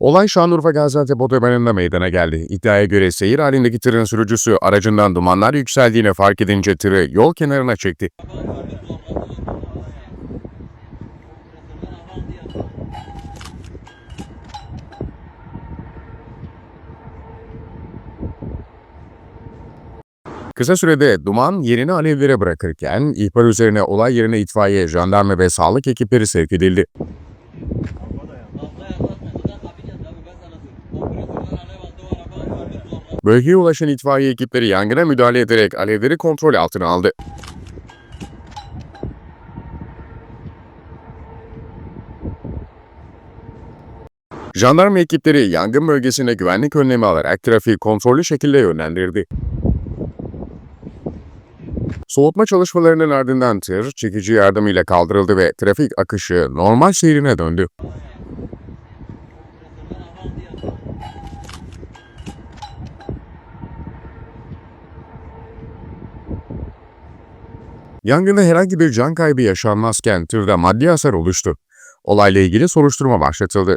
Olay Şanlıurfa Gaziantep otobanında meydana geldi. İddiaya göre seyir halindeki tırın sürücüsü aracından dumanlar yükseldiğini fark edince tırı yol kenarına çekti. Kısa sürede duman yerini alevlere bırakırken ihbar üzerine olay yerine itfaiye, jandarma ve sağlık ekipleri sevk edildi. Bölgeye ulaşan itfaiye ekipleri yangına müdahale ederek alevleri kontrol altına aldı. Jandarma ekipleri yangın bölgesine güvenlik önlemi alarak trafiği kontrollü şekilde yönlendirdi. Soğutma çalışmalarının ardından tır çekici yardımıyla kaldırıldı ve trafik akışı normal seyrine döndü. Yangında herhangi bir can kaybı yaşanmazken tırda maddi hasar oluştu. Olayla ilgili soruşturma başlatıldı.